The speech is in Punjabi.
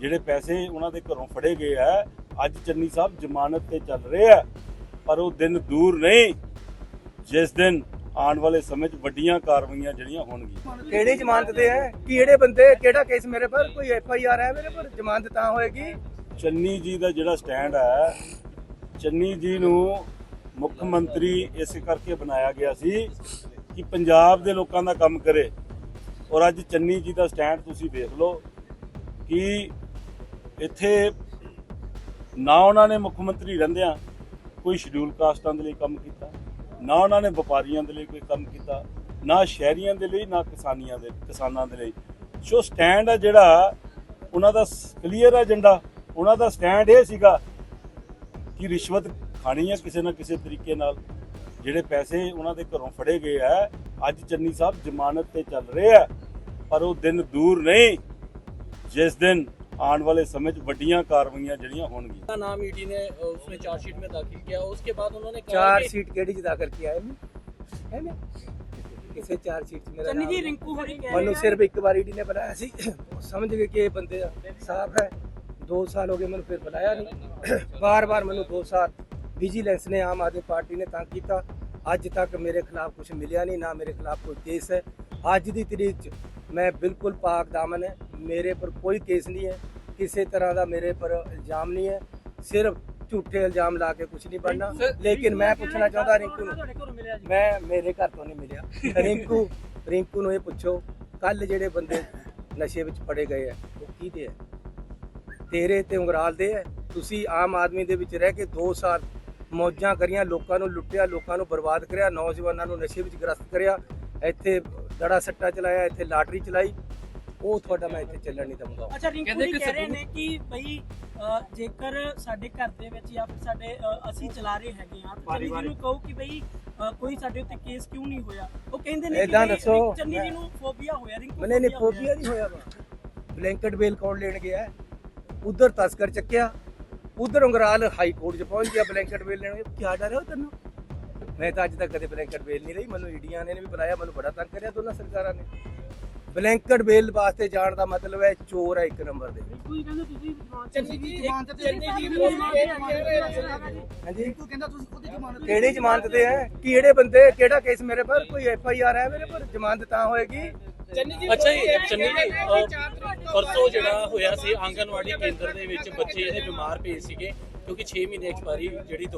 ਜਿਹੜੇ ਪੈਸੇ ਉਹਨਾਂ ਦੇ ਘਰੋਂ ਫੜੇ ਗਏ ਆ ਅੱਜ ਚੰਨੀ ਸਾਹਿਬ ਜ਼ਮਾਨਤ ਤੇ ਚੱਲ ਰਹੇ ਆ ਪਰ ਉਹ ਦਿਨ ਦੂਰ ਨਹੀਂ ਜਿਸ ਦਿਨ ਆਉਣ ਵਾਲੇ ਸਮੇਂ 'ਚ ਵੱਡੀਆਂ ਕਾਰਵਾਈਆਂ ਜਿਹੜੀਆਂ ਹੋਣਗੀਆਂ। ਕਿਹੜੀ ਜ਼ਮਾਨਤ ਤੇ ਹੈ? ਕਿਹੜੇ ਬੰਦੇ ਕਿਹੜਾ ਕੇਸ ਮੇਰੇ ਪਰ? ਕੋਈ ਐਫ ਆਈ ਆਰ ਹੈ ਮੇਰੇ ਪਰ? ਜ਼ਮਾਨਤ ਤਾਂ ਹੋਏਗੀ। ਚੰਨੀ ਜੀ ਦਾ ਜਿਹੜਾ ਸਟੈਂਡ ਹੈ ਚੰਨੀ ਜੀ ਨੂੰ ਮੁੱਖ ਮੰਤਰੀ ਇਸ ਕਰਕੇ ਬਣਾਇਆ ਗਿਆ ਸੀ ਕਿ ਪੰਜਾਬ ਦੇ ਲੋਕਾਂ ਦਾ ਕੰਮ ਕਰੇ। ਔਰ ਅੱਜ ਚੰਨੀ ਜੀ ਦਾ ਸਟੈਂਡ ਤੁਸੀਂ ਵੇਖ ਲਓ ਕਿ ਇੱਥੇ ਨਾ ਉਹਨਾਂ ਨੇ ਮੁੱਖ ਮੰਤਰੀ ਰਹਿੰਦਿਆਂ ਕੋਈ ਸ਼ਡਿਊਲ ਕਾਸਟਾਂ ਦੇ ਲਈ ਕੰਮ ਕੀਤਾ, ਨਾ ਉਹਨਾਂ ਨੇ ਵਪਾਰੀਆਂ ਦੇ ਲਈ ਕੋਈ ਕੰਮ ਕੀਤਾ, ਨਾ ਸ਼ਹਿਰੀਆਂ ਦੇ ਲਈ, ਨਾ ਕਿਸਾਨੀਆਂ ਦੇ, ਕਿਸਾਨਾਂ ਦੇ ਲਈ। ਸੋ ਸਟੈਂਡ ਹੈ ਜਿਹੜਾ, ਉਹਨਾਂ ਦਾ ਕਲੀਅਰ ਏਜੰਡਾ। ਉਹਨਾਂ ਦਾ ਸਟੈਂਡ ਇਹ ਸੀਗਾ ਕਿ ਰਿਸ਼ਵਤ ਖਾਣੀ ਹੈ ਕਿਸੇ ਨਾ ਕਿਸੇ ਤਰੀਕੇ ਨਾਲ। ਜਿਹੜੇ ਪੈਸੇ ਉਹਨਾਂ ਦੇ ਘਰੋਂ ਫੜੇ ਗਏ ਆ, ਅੱਜ ਚੰਨੀ ਸਾਹਿਬ ਜ਼ਮਾਨਤ ਤੇ ਚੱਲ ਰਹੇ ਆ, ਪਰ ਉਹ ਦਿਨ ਦੂਰ ਨਹੀਂ। ਜਿਸ ਦਿਨ ਆਉਣ ਵਾਲੇ ਸਮੇਂ 'ਚ ਵੱਡੀਆਂ ਕਾਰਵਾਈਆਂ ਜਿਹੜੀਆਂ ਹੋਣਗੀਆਂ। ਦਾ ਨਾਮ ਈਡੀ ਨੇ ਉਸਨੇ ਚਾਰ ਸ਼ੀਟ ਮੇਂ ਦਾਖਲ ਕੀਤਾ। ਉਸਕੇ ਬਾਅਦ ਉਹਨਾਂ ਚਾਰ ਸ਼ੀਟ ਕਿਹੜੀ ਚ ਦਾਖਲ ਕੀਤਾ ਹੈ ਹੈ ਨਾ ਕਿਸੇ ਚਾਰ ਸ਼ੀਟ ਚ ਮੇਰਾ ਚੰਨੀ ਜੀ ਰਿੰਕੂ ਹਰੀ ਕਹਿ ਮੈਨੂੰ ਸਿਰਫ ਇੱਕ ਵਾਰ ਈਡੀ ਨੇ ਬੁਲਾਇਆ ਸੀ। ਸਮਝ ਗਏ ਕਿ ਇਹ ਬੰਦੇ ਸਾਫ਼ ਹੈ। 2 ਸਾਲ ਹੋ ਗਏ ਮੈਨੂੰ ਫਿਰ ਬੁਲਾਇਆ ਨਹੀਂ। ਬਾਰ-ਬਾਰ ਮੈਨੂੰ 2 ਸਾਲ ਵਿਜੀਲੈਂਸ ਨੇ ਆਮ ਆਦਮੀ ਪਾਰਟੀ ਨੇ ਤਾਂ ਕੀਤਾ। ਅੱਜ ਤੱਕ ਮੇਰੇ ਖਿਲਾਫ ਕੁਝ ਮਿਲਿਆ ਨਹੀਂ ਨਾ ਮੇਰੇ ਖਿਲਾਫ ਕੋਈ ਕੇਸ ਹੈ। ਅੱਜ ਦੀ ਤਰੀਕ 'ਚ ਮੈਂ ਬਿਲਕੁਲ ਪਾਕ ਦਾਮਨ ਹੈ। ਮੇਰੇ ਪਰ ਕੋਈ ਕੇਸ ਨਹੀਂ ਹੈ। ਕਿਸੇ ਤਰ੍ਹਾਂ ਦਾ ਮੇਰੇ ਪਰ ਇਲਜ਼ਾਮ ਨਹੀਂ ਹੈ। ਸਿਰਫ ਝੂਠੇ ਇਲਜ਼ਾਮ ਲਾ ਕੇ ਕੁਝ ਨਹੀਂ ਬਣਨਾ। ਲੇਕਿਨ ਮੈਂ ਪੁੱਛਣਾ ਚਾਹੁੰਦਾ ਰਿੰਕੂ ਨੂੰ। ਮੈਂ ਮੇਰੇ ਘਰ ਤੋਂ ਨਹੀਂ ਮਿਲਿਆ। ਰਿੰਕੂ ਰਿੰਕੂ ਨੂੰ ਇਹ ਪੁੱਛੋ ਕੱਲ ਜਿਹੜੇ ਬੰਦੇ ਨਸ਼ੇ ਵਿੱਚ ਫੜੇ ਗਏ ਆ ਉਹ ਕਿਹਦੇ ਆ? ਤੇਰੇ ਤੇ ਉਂਗਰਾਲ ਦੇ ਆ। ਤੁਸੀਂ ਆਮ ਆਦਮੀ ਦੇ ਵਿੱਚ ਰਹਿ ਕੇ 2 ਸਾਲ ਮੌਜਾਂ ਕਰੀਆਂ ਲੋਕਾਂ ਨੂੰ ਲੁੱਟਿਆ ਲੋਕਾਂ ਨੂੰ ਬਰਬਾਦ ਕਰਿਆ ਨੌਜਵਾਨਾਂ ਨੂੰ ਨਸ਼ੇ ਵਿੱਚ ਗ੍ਰਸਤ ਕਰਿਆ ਇੱਥੇ ਦੜਾ ਸੱਟਾ ਚਲਾਇਆ ਇੱਥੇ ਲਾਟਰੀ ਚਲਾਈ। ਉਹ ਤੁਹਾਡਾ ਮੈਂ ਇੱਥੇ ਚੱਲਣ ਨਹੀਂ ਦਊਂਗਾ। ਅੱਛਾ ਰਿੰਕੂ ਕਹਿੰਦੇ ਜੀ ਕਿ ਕਹਿ ਰਹੇ ਨੇ ਕਿ ਬਈ ਅ, ਜੇਕਰ ਸਾਡੇ ਘਰ ਦੇ ਵਿੱਚ ਜਾਂ ਫਿਰ ਸਾਡੇ ਅ, ਅਸੀਂ ਚਲਾ ਰਹੇ ਹੈਗੇ ਆ ਤਾਂ ਚੰਨੀ ਜੀ ਨੂੰ ਕਹੋ ਕਿ ਬਈ ਅ, ਕੋਈ ਸਾਡੇ ਉੱਤੇ ਕੇਸ ਕਿਉਂ ਨਹੀਂ ਹੋਇਆ? ਉਹ ਕਹਿੰਦੇ ਨੇ ਕਿ ਏਦਾਂ ਬਈ ਦੱਸੋ, ਚੰਨੀ ਜੀ ਨੂੰ ਫੋਬੀਆ ਹੋਇਆ ਰਿੰਕੂ ਮੈਨੇ ਨੇ ਫੋਬੀਆ ਨਹੀਂ ਹੋਇਆ ਵਾ। ਬਲੈਂਕਟ ਬੇਲ ਕੌਣ ਲੈਣ ਗਿਆ? ਉਧਰ ਤਸਕਰ ਚੱਕਿਆ ਉਧਰ ਉਂਗਰਾਲ ਹਾਈ ਕੋਰਟ 'ਚ ਪਹੁੰਚ ਗਿਆ ਬਲੈਂਕਟ ਬੇਲ ਲੈਣ ਕੀ ਡਰ ਹੈ ਉਹ ਤੈਨੂੰ? ਮੈਂ ਤਾਂ ਅੱਜ ਤੱਕ ਕਦੇ ਬਲੈਂਕਟ ਬੇਲ ਨਹੀਂ ਲਈ ਮੈਨੂੰ ਈਡੀਆਂ ਨੇ ਵੀ ਬੁਲਾਇਆ ਮੈਨੂੰ ਬੜਾ ਤੰਗ ਕਰਿਆ ਦੋਨਾਂ ਸਰਕਾਰਾਂ ਨੇ। ਬਲੈਂਕਟ ਬੇਲ ਵਾਸਤੇ ਜਾਣ ਦਾ ਮਤਲਬ ਹੈ ਚੋਰ ਹੈ ਇੱਕ ਨੰਬਰ ਦੇ। ਰਿੰਕੂ ਜੀ ਕਹਿੰਦੇ ਤੁਸੀਂ ਚੰਨੀ ਜ਼ਮਾਨਤ ਤੇ ਚੰਨੀ ਜ਼ਮਾਨਤ ਹਾਂਜੀ। ਕਹਿੰਦਾ ਖੁਦ ਜ਼ਮਾਨਤ ਕਿਹੜੀ ਜ਼ਮਾਨਤ ਤੇ ਹੈ? ਕਿਹੜੇ ਬੰਦੇ ਕਿਹੜਾ ਕੇਸ ਮੇਰੇ ਪਰ? ਕੋਈ ਐਫ ਆਈ ਆਰ ਹੈ ਮੇਰੇ ਪਰ? ਜ਼ਮਾਨਤ ਤਾਂ ਹੋਏਗੀ। ਅੱਛਾ ਜੀ ਚੰਨੀ ਜੀ ਪਰਸੋਂ ਜਿਹੜਾ ਹੋਇਆ ਸੀ ਆਂਗਨਵਾੜੀ ਕੇਂਦਰ ਦੇ ਵਿੱਚ ਬੱਚੇ ਜਿਹੜੇ ਬਿਮਾਰ ਪਏ ਸੀਗੇ ਕਿਉਂਕਿ 6 ਮਹੀਨੇ ਐਕਸਪਾਇਰੀ ਜਿਹੜੀ